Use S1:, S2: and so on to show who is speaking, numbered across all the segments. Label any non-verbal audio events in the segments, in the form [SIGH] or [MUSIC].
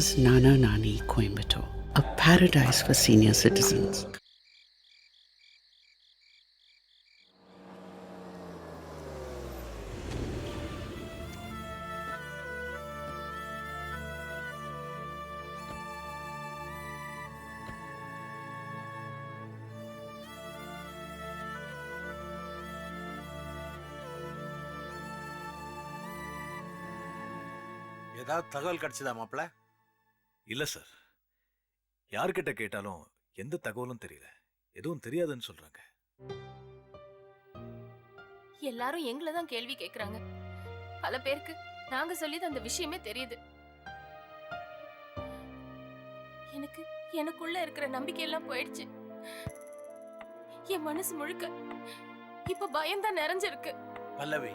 S1: Nana's Nana Nani Coimbatore, a paradise for senior citizens.
S2: ஏதாவது தகவல் கிடைச்சதா மாப்பிள்ள
S3: இல்ல சார். யார்கிட்ட கேட்டாலும் எந்த தகவலும் தெரியல. எதுவும் தெரியாதுன்னு சொல்றாங்க.
S4: எல்லாரும் எங்களை தான் கேள்வி கேக்குறாங்க. பல பேருக்கு நாங்க சொல்லிது அந்த விஷயமே தெரியுது. எனக்கு எனக்குள்ள இருக்கிற நம்பிக்கை எல்லாம் போயிடுச்சு. என் மனசு முழுக்க இப்ப பயம்தான் நிறைஞ்சிருக்கு.
S2: பல்லவி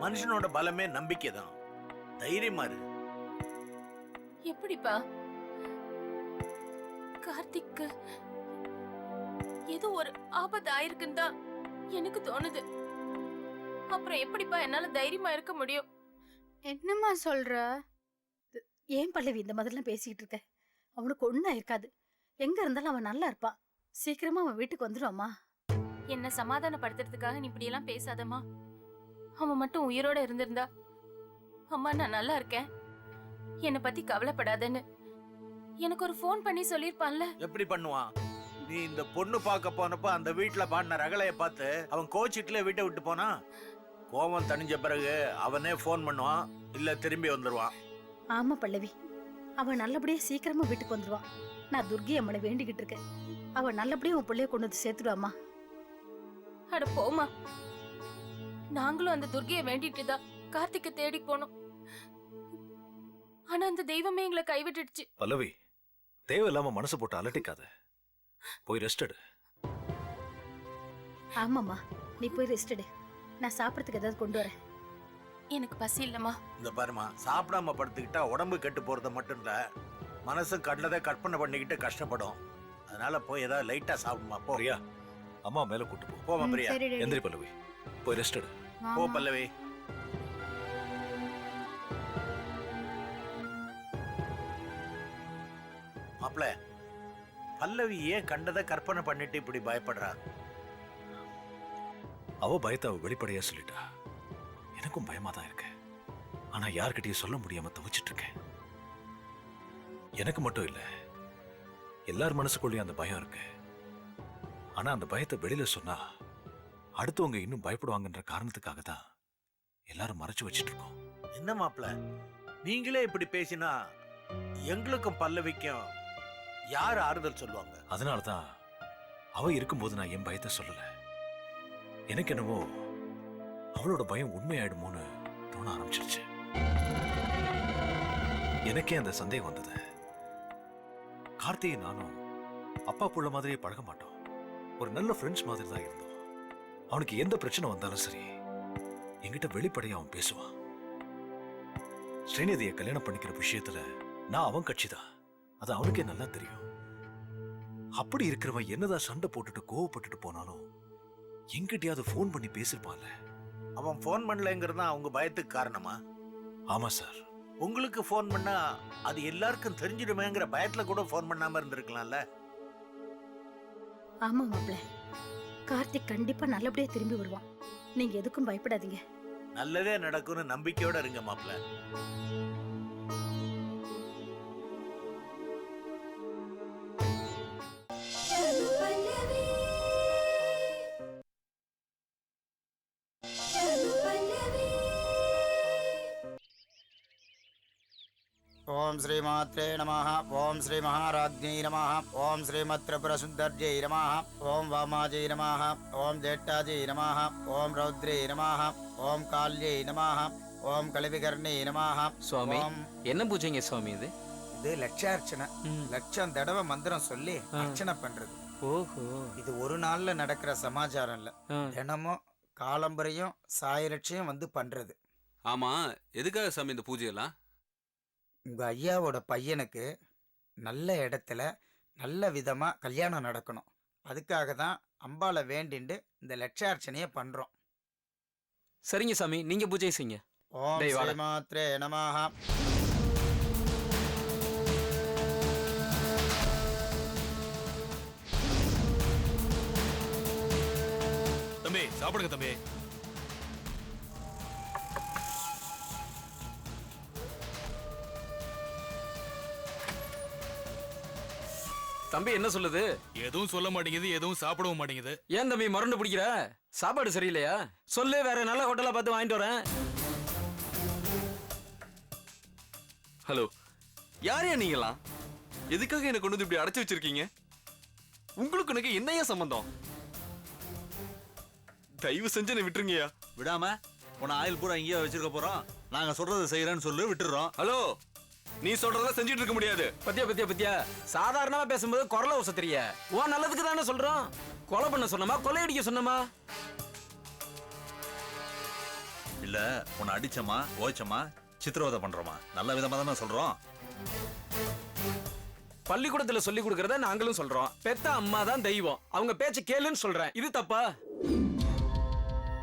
S2: மனுஷனோட பலமே நம்பிக்கை தான். தைரியமா இரு.
S4: எப்படிப்பா? கார்த்திக்கு. ஏதோ ஒரு ஆபத்து ஆயிருக்குன்னு தான் எனக்கு தோணுது. அப்புறம் எப்படிப்பா என்னால தைரியமா இருக்க முடியும்?
S5: என்னம்மா சொல்ற? ஏன் பல்லவி இந்த மாதிரிலாம் பேசிக்கிட்டு இருக்க? அவனுக்கு ஒன்றும் இருக்காது. எங்க இருந்தாலும் அவன் நல்லா இருப்பான் சீக்கிரமா அவன் வீட்டுக்கு வந்துடுவாம்மா
S4: என்ன சமாதானப்படுத்துறதுக்காக நீ இப்படி எல்லாம் பேசாதம்மா. அவன் மட்டும் உயிரோட இருந்திருந்தா அம்மா நான் நல்லா இருக்கேன். என்னை பத்தி கவலைப்படாதன்னு. எனக்கு ஒரு ஃபோன் பண்ணி சொல்லிருப்பான்ல
S2: எப்படி பண்ணுவான்? நீ இந்த பொண்ணு பார்க்க போனப்ப அந்த வீட்டுல பாடின ரகலைய பார்த்து அவன் கோச்சிட்டுல வீட்டை விட்டு போனா? கோவம் தணிஞ்ச பிறகு அவனே ஃபோன் பண்ணுவான் இல்ல திரும்பி வந்துருவான்.
S5: ஆமா பல்லவி. அவன் நல்லபடியா சீக்கிரமா வீட்டுக்கு வந்துடுவான் நான் துர்கி அம்மனை வேண்டிக்கிட்டு இருக்கேன். அவன் நல்லபடியா உன் பிள்ளைய கொண்டு வந்து சேர்த்துடுவாம்மா.
S4: அட போமா நாங்களும் அந்த துர்கையை வேண்டிட்டு தான் கார்த்திகை தேடி போனோம். ஆனா அந்த தெய்வமே எங்களை கைவிட்டுடுச்சு.
S3: பல்லவி தேவையில்லாம மனசு போட்டு அலட்டிக்காத. போய் ரெஸ்ட் எடு.
S5: ஆமாம்மா. நீ போய் ரெஸ்ட் எடு. நான் சாப்பிடறதுக்கு ஏதாவது கொண்டு வரேன்.
S4: எனக்கு பசி இல்லம்மா.
S2: இந்த பாருமா சாப்பிடாம படுத்துக்கிட்டா உடம்பு கெட்டு போறது மட்டும் இல்ல மனசு கடலதை கற்பனை பண்ணிக்கிட்டு கஷ்டப்படும். அதனால போய் ஏதாவது லைட்டா சாப்பிடுமா போ.
S3: பிரியா அம்மா மேல கூட்டு போ.
S2: போமா பிரியா.
S5: சரி டாடி.
S3: எந்திரி பல்லவி. போய் ரெஸ்ட் எடு.
S2: போ. பல்லவி. மாப்ள பல்லவி ஏன் கண்டதை கற்பனை பண்ணிட்டு இப்படி பயப்படுறா?
S3: அவ பயத்தை அவ வெளிப்படையா சொல்லிட்டா. எனக்கும் பயமா தான் இருக்கு. ஆனா யார்கிட்டயும் சொல்ல முடியாம தவிச்சிட்டு இருக்கேன். எனக்கு மட்டும் இல்ல எல்லார் மனசுக்குள்ளேயும் அந்த பயம் இருக்கு. ஆனா அந்த பயத்தை வெளியில சொன்னா அடுத்தவங்க இன்னும் பயப்படுவாங்கன்ற காரணத்துக்காக தான் எல்லாரும் மறைச்சு வச்சிட்டு இருக்கோம்.
S2: என்ன மாப்ள நீங்களே இப்படி பேசினா எங்களுக்கும் பல்லவிக்கும் யார் ஆறுதல் சொல்லுவாங்க?
S3: அதனால தான் அவ இருக்கும்போது நான் என் பயத்தை சொல்லல. எனக்கு என்னவோ அவளோட பயம் உண்மையாயிடுமோன்னு தோண ஆரம்பிச்சிருச்சு. எனக்கே அந்த சந்தேகம் வந்தது. கார்த்திகை நானும் அப்பா புள்ள மாதிரியே பழக மாட்டோம். ஒரு நல்ல ஃப்ரெண்ட்ஸ் மாதிரி தான் இருந்தோம். அவனுக்கு எந்த பிரச்சனை வந்தாலும் சரி என்கிட்ட வெளிப்படையா அவன் பேசுவான். ஸ்ரீநிதியை கல்யாணம் பண்ணிக்கிற விஷயத்துல நான் அவன் கட்சி தான் அது அவனுக்கே நல்லா தெரியும். அப்படி இருக்கிறவன் என்னதான் சண்டை போட்டுட்டு கோவப்பட்டுட்டு போனாலும் எங்கிட்டயாவது ஃபோன் பண்ணி பேசிருப்பான்ல.
S2: அவன் ஃபோன் பண்ணலங்கிறது தான் அவங்க பயத்துக்கு காரணமா?
S3: ஆமா சார்
S2: உங்களுக்கு ஃபோன் பண்ணா அது எல்லாருக்கும் தெரிஞ்சிடுமேங்கிற பயத்துல கூட ஃபோன் பண்ணாம இருந்திருக்கலாம்ல?
S5: ஆமா மாப்பிள்ள. கார்த்திக் கண்டிப்பா நல்லபடியா திரும்பி வருவான். நீங்க எதுக்கும் பயப்படாதீங்க.
S2: நல்லதே நடக்கும்னு நம்பிக்கையோட இருங்க மாப்ள
S6: ஸ்ரீ மாத்ரே நம ஓம் ஸ்ரீ மகாராஜ்யை நம ஓம் ஸ்ரீமத்ரிபுரசுந்தர்ஜை நம ஓம் வாமாஜை நம ஓம் ஜேட்டாஜை நம ஓம் ரௌத்ரே நம ஓம் கால்யை நம ஓம் கலிவிகர்ணி நம
S7: சுவாமி என்ன பூஜைங்க சுவாமி இது?
S6: இது லட்சார்ச்சனை. லட்சம் தடவை மந்திரம் சொல்லி அர்ச்சனை பண்றது.
S7: ஓஹோ.
S6: இது ஒரு நாள்ல நடக்கிற சமாச்சாரம் இல்ல. தினமும் காலம்பரையும் சாயலட்சியும் வந்து பண்றது.
S8: ஆமா எதுக்காக சாமி இந்த பூஜையெல்லாம்?
S6: உங்கள் ஐயாவோட பையனுக்கு நல்ல இடத்துல நல்ல விதமாக கல்யாணம் நடக்கணும். அதுக்காக தான் அம்பாவை வேண்டிண்டு இந்த லட்சார்ச்சனையை பண்ணுறோம்
S7: சரிங்க சாமி நீங்கள் பூஜை செய்யுங்க.
S6: ஓம்
S7: டேய் வாடா.
S6: ஸ்ரீமாத்ரே நமாக தம்பி
S9: சாப்பிடுங்க தம்பி.
S7: தம்பி என்ன சொல்லுது?
S9: எதுவும் சொல்ல மாட்டேங்குது எதுவும் சாப்பிடவும் மாட்டேங்குது.
S7: ஏன் தம்பி மறந்து பிடிக்கிற சாப்பாடு சரியில்லையா? சொல்லு வேற நல்ல ஹோட்டலா பார்த்து வாங்கிட்டு வரேன்.
S10: ஹலோ யாரையா நீங்களாம் எதுக்காக என்ன கொண்டு வந்து இப்படி அடைச்சு வச்சிருக்கீங்க? உங்களுக்கு எனக்கு என்னையா சம்பந்தம்? தயவு செஞ்சு என்னை விட்டுருங்கய்யா
S2: விடாம உன ஆயில் பூரா இங்கேயே வச்சிருக்க போறோம். நாங்க சொல்றதை செய்யறேன்னு சொல்லி விட்டுறோம்
S10: ஹலோ நீ சொல்றதெல்லாம் செஞ்சுட்டு இருக்க முடியாது.
S7: பத்தியா பத்தியா பத்தியா? சாதாரணமா பேசும்போது குரல உசத்திரிய உன் நல்லதுக்கு தானே சொல்றோம். கொலை பண்ண சொன்னமா? கொள்ளையடிக்க சொன்னமா?
S2: இல்ல உன்னை அடிச்சமா ஓய்ச்சமா சித்திரவதை பண்றோமா? நல்ல விதமா தானே சொல்றோம்.
S7: பள்ளிக்கூடத்துல சொல்லி கொடுக்கறத நாங்களும் சொல்றோம். பெத்த அம்மா தான் தெய்வம். அவங்க பேச்ச கேளுன்னு சொல்றேன். இது தப்பா?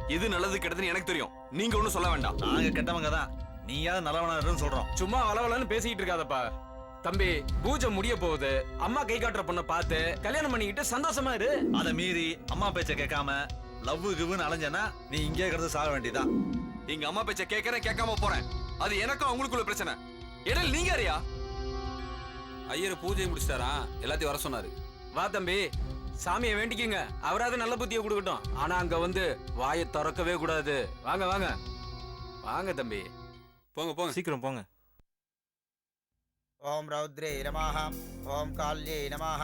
S10: எது நல்லது கெட்டதுன்னு எனக்கு தெரியும். நீங்க ஒண்ணும் சொல்ல வேண்டாம்.
S2: நாங்க கெட்டவங்க தான். நீயாவது நல்லவனாருன்னு சொல்றோம்
S7: சும்மா வளவலன்னு பேசிக்கிட்டு இருக்காதப்பா. தம்பி பூஜை முடிய போகுது. அம்மா கை காட்டுற பொண்ணை பார்த்து கல்யாணம் பண்ணிக்கிட்டு சந்தோஷமா இரு.
S2: அதை மீறி அம்மா பேச்ச கேட்காம லவ் கிவ்னு அலைஞ்சனா நீ இங்கே கிடந்து சாக வேண்டியதான்
S10: எங்க அம்மா பேச்ச கேட்கறேன் கேட்காம போறேன். அது எனக்கும் அவங்களுக்குள்ள பிரச்சனை. இடையில நீங்க யாரையா?
S8: ஐயர் பூஜையை முடிச்சிட்டாரா? எல்லாத்தையும் வர சொன்னாரு.
S7: வா தம்பி சாமியை வேண்டிக்கங்க. அவராவது நல்ல புத்தியை கொடுக்கட்டும். ஆனா அங்க வந்து வாயை திறக்கவே கூடாது. வாங்க வாங்க. வாங்க தம்பி.
S8: போங்க போங்க.
S9: சீக்கிரம் போங்க.
S6: ஓம் ரௌத்ரே நமः ஓம் கால்யே நமः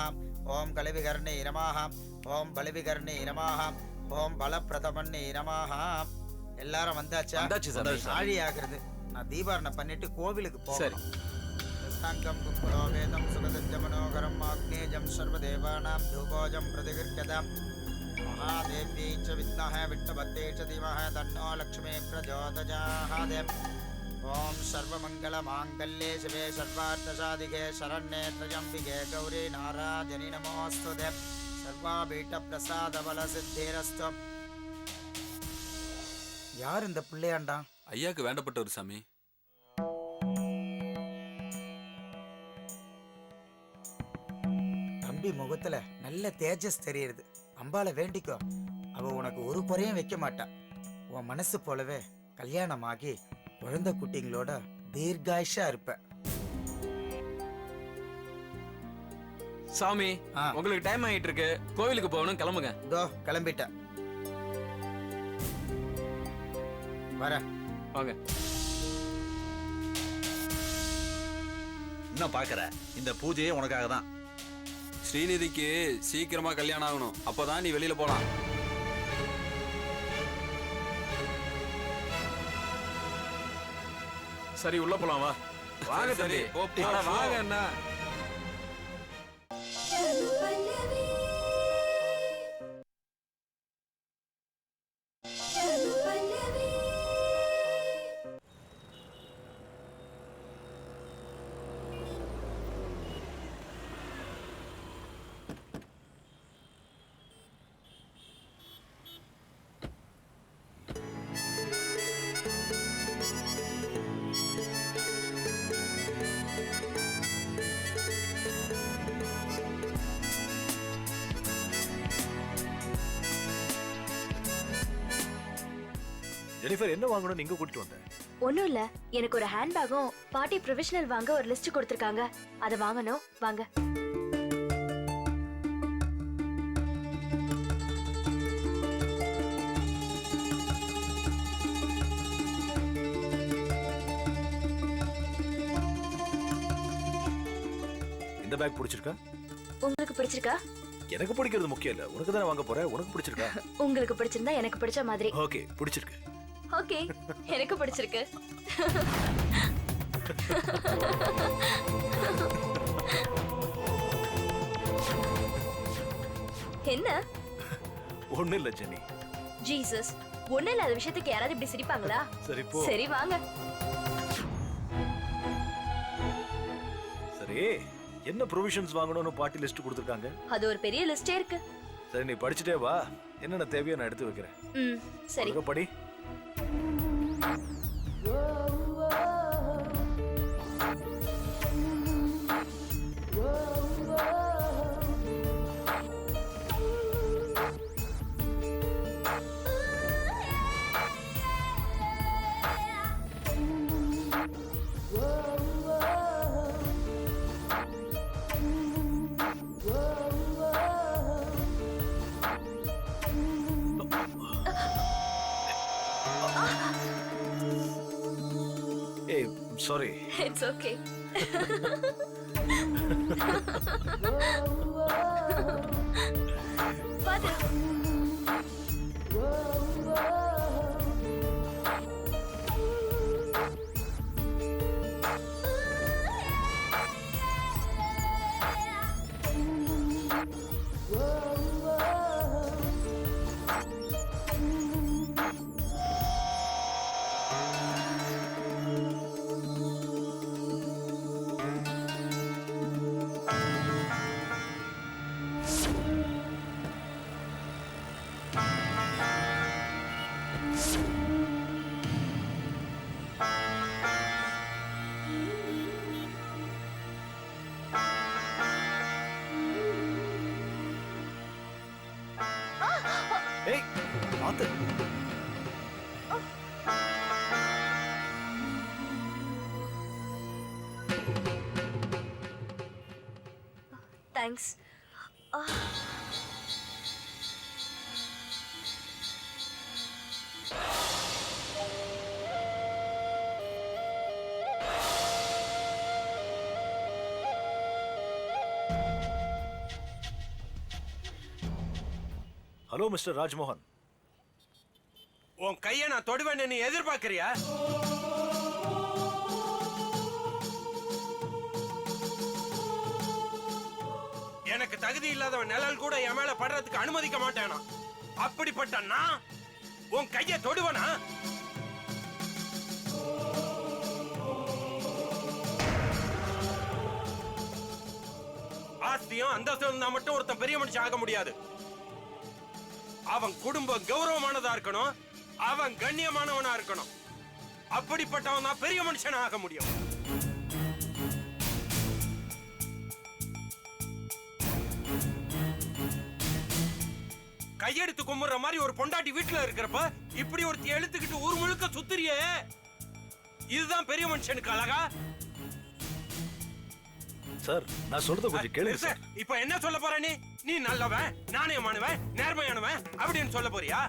S6: ஓம் கலவிகர்ணே நமः ஓம் பலவிகர்ணே நமः ஓம் பலப்பிரதமன்னே நமः எல்லாரும் வந்தாச்சா?
S7: வந்தாச்சு சாமி.
S6: ஆழி ஆகிறது. நான் தீபாரணை பண்ணிட்டு கோவிலுக்கு
S7: சரி.
S6: போறேன் சாங்கம் குங்குலோ வேதம் சுகதஞ்ச மனோகரம் ஆக்னேஜம் சர்வதேவானாம் தூபோஜம் பிரதிகிருக்கதாம் மகாதேவ்யை ச வித்மஹ விட்டபத்தே ச தீமஹ தன்னோ லக்ஷ்மீ பிரஜோதஜாஹாதே ஓம் சர்வமங்கலமாங்கல்யே சிவே சர்வார்த்தசாதிகே சரண்யே த்ரயம்பிகே. கௌரி நாராஜனி நமோஸ்துதே பிரசாத பல சித்தேரஸ்து யார் இந்த பிள்ளையாண்டா?
S8: ஐயாக்கு வேண்டப்பட்ட ஒரு சாமி.
S6: தம்பி முகத்துல நல்ல தேஜஸ் தெரியுது அம்பால வேண்டிக்கோ. அவ உனக்கு ஒரு குறையும் வைக்க மாட்டா. உன் மனசு போலவே கல்யாணமாகி குழந்தை குட்டிங்களோட தீர்காயுஷா இருப்ப.
S7: சாமி
S6: ஆ.
S7: உங்களுக்கு டைம் ஆயிட்டு இருக்கு கோவிலுக்கு போகணும் கிளம்புங்க.
S6: இதோ கிளம்பிட்டேன். வரேன்
S7: வாங்க.
S2: என்ன பாக்குற இந்த பூஜையே உனக்காக தான்
S8: ஸ்ரீநிதிக்கு சீக்கிரமா கல்யாணம் ஆகணும். அப்பதான் நீ வெளியில போலாம்.
S7: சரி உள்ள போலாம் வா. வாங்க
S8: சரி.
S7: வாங்க அண்ணா.
S3: ஜெனிஃபர் என்ன வாங்கணும்னு இங்க கூட்டிட்டு வந்தேன்
S11: ஒண்ணும் இல்ல. எனக்கு ஒரு ஹேண்ட்பேக்கும் பார்ட்டி ப்ரொஃபஷனல் வாங்க ஒரு லிஸ்ட் கொடுத்திருக்காங்க. அதை வாங்கணும். வாங்க.
S3: இந்த பேக் பிடிச்சிருக்கா?
S11: உங்களுக்கு பிடிச்சிருக்கா?
S3: எனக்கு பிடிக்கிறது முக்கியம் இல்ல. உனக்கு தானே வாங்க போற? உனக்கு பிடிச்சிருக்கா? [LAUGHS]
S11: உங்களுக்கு பிடிச்சிருந்தா எனக்கு பிடிச்ச மாதிரி.
S3: ஓகே பிடிச்சிருக்கு.
S11: ஓகே எனக்கு பிடிச்சிருக்கு. என்ன?
S3: ஒண்ணு இல்ல ஜெனி.
S11: ஜீசஸ் ஒண்ணு இல்லாத விஷயத்துக்கு யாராவது இப்படி சிரிப்பாங்களா?
S3: சரி போ.
S11: சரி வாங்க.
S3: சரி என்ன ப்ரொவிஷன்ஸ் வாங்கணும்னு பார்ட்டி லிஸ்ட் கொடுத்துருக்காங்க?
S11: அது ஒரு பெரிய லிஸ்டே இருக்கு.
S3: சரி நீ படிச்சுட்டே வா. என்னென்ன தேவையோ நான் எடுத்து வைக்கிறேன்.
S11: ம் சரி.
S3: ஒழுங்கா படி. சாரி
S11: இட்ஸ் ஓகே பாத்து
S3: ஏய் பாத்து
S11: தேங்க்ஸ்
S3: ஹலோ மிஸ்டர் ராஜ்மோகன்
S12: உன் கைய நான் தொடுவேன்னு நீ எதிர்பார்க்கறியா? எனக்கு தகுதி இல்லாதவன் நிழல் கூட என் மேல படுறதுக்கு அனுமதிக்க மாட்டேனா? அப்படிப்பட்ட நான் உன் கைய தொடுவனா? ஆஸ்தியும் அந்தஸ்தும் இருந்தா மட்டும் ஒருத்தன் பெரிய மனுஷன் ஆக முடியாது. அவன் குடும்பம் கௌரவமானதா இருக்கணும். அவன் கண்ணியமானவனா இருக்கணும். அப்படிப்பட்டவன் தான் பெரிய மனுஷனா ஆக முடியும். கையெடுத்து கும்பிடுற மாதிரி ஒரு பொண்டாட்டி வீட்டுல இருக்கிறப்ப இப்படி ஒருத்தி எழுத்துக்கிட்டு ஊர் முழுக்க சுத்துறியே. இதுதான் பெரிய மனுஷனுக்கு அழகா?
S3: சார் நான் சொல்றத கொஞ்சம் கேளுங்க. சார்
S12: இப்ப என்ன சொல்ல போற நீ? நீ நல்லவன் நாணயமானவன் நேர்மையானவன் அப்படின்னு சொல்ல போறியா?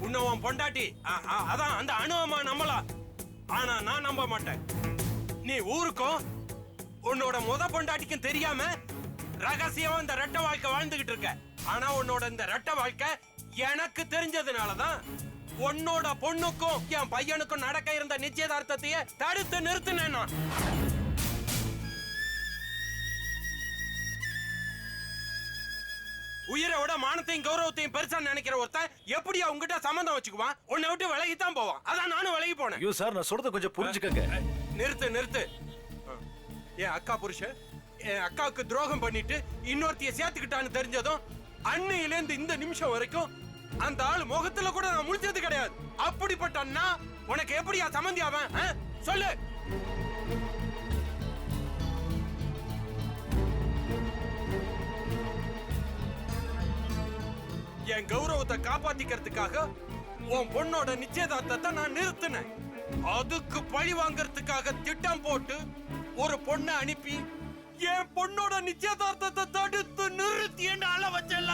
S12: உன்னை உன் பொண்டாட்டி அ- அ- அதான் அந்த அணுவமா நம்பலாம் ஆனா நான் நம்ப மாட்டேன். நீ ஊருக்கும் உன்னோட முத பொண்டாட்டிக்கும் தெரியாம ரகசியமா இந்த ரெட்ட வாழ்க்கை வாழ்ந்துகிட்டு இருக்க. ஆனா உன்னோட இந்த ரெட்ட வாழ்க்கை எனக்கு தெரிஞ்சதுனாலதான் உன்னோட பொண்ணுக்கும் என் பையனுக்கும் நடக்க இருந்த நிச்சயதார்த்தத்தையே தடுத்து நிறுத்தினேன் நான். உயிரை விட மானத்தையும் கௌரவத்தையும் பெருசா நினைக்கிற ஒருத்தன் எப்படி அவங்ககிட்ட சம்மந்தம் வச்சுக்குவான்? உன்னை விட்டு விலகித்தான் போவான். அதான் நானும் விலகி போனேன்.
S3: ஐயோ சார் நான் சொல்றத கொஞ்சம் புரிஞ்சுக்கங்க.
S12: நிறுத்து நிறுத்து. என் அக்கா புருஷன்? என் அக்காவுக்கு துரோகம் பண்ணிட்டு இன்னொருத்திய சேர்த்துக்கிட்டான்னு தெரிஞ்சதும் அன்னையிலேருந்து இந்த நிமிஷம் வரைக்கும் அந்த ஆள் முகத்துல கூட நான் முழிச்சது கிடையாது. அப்படிப்பட்ட அண்ணா உனக்கு எப்படியா சம்மந்தி அவன்? சொல்லு. என் கௌரவத்தை காப்பாத்திக்கிறதுக்காக உன் பொண்ணோட நிச்சயதார்த்தத்தை நான் நிறுத்தினேன். அதுக்கு பழி வாங்கறதுக்காக திட்டம் போட்டு ஒரு பொண்ணை அனுப்பி என் பொண்ணோட நிச்சயதார்த்தத்தை தடுத்து நிறுத்தி என்ன அள வச்சல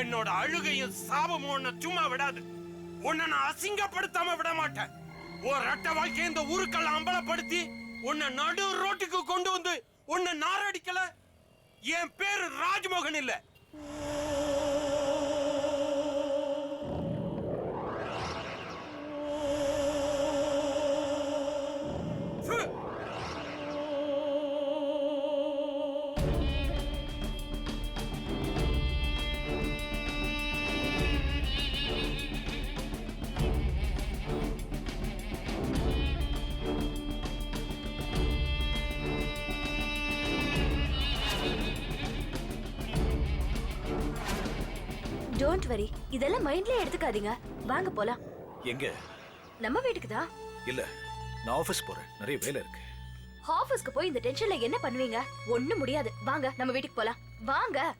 S12: என்னோட அழுகையும் சாபமும் உன்னை சும்மா விடாது. உன்னை நான் அசிங்கப்படுத்தாம விட மாட்டேன். ஒரு ரெட்ட வாழ்க்கையை இந்த ஊருக்கெல்லாம் அம்பலப்படுத்தி உன்னை நடு ரோட்டுக்கு கொண்டு வந்து உன்னை நாரடிக்கல. என் பேரு ராஜ்மோகன் இல்லை.
S11: டோன்ட் வரி இதெல்லாம் மைண்ட்லயே எடுத்துக்காதீங்க. வாங்க போலாம்.
S3: எங்க?
S11: நம்ம வீட்டுக்கு தான்
S3: இல்ல நான் ஆபீஸ் போறேன். நிறைய வேலை இருக்கு.
S11: ஆபீஸ்க்கு போய் இந்த டென்ஷன்ல என்ன பண்ணுவீங்க? ஒண்ணும் முடியாது. வாங்க நம்ம வீட்டுக்கு போலாம். வாங்க.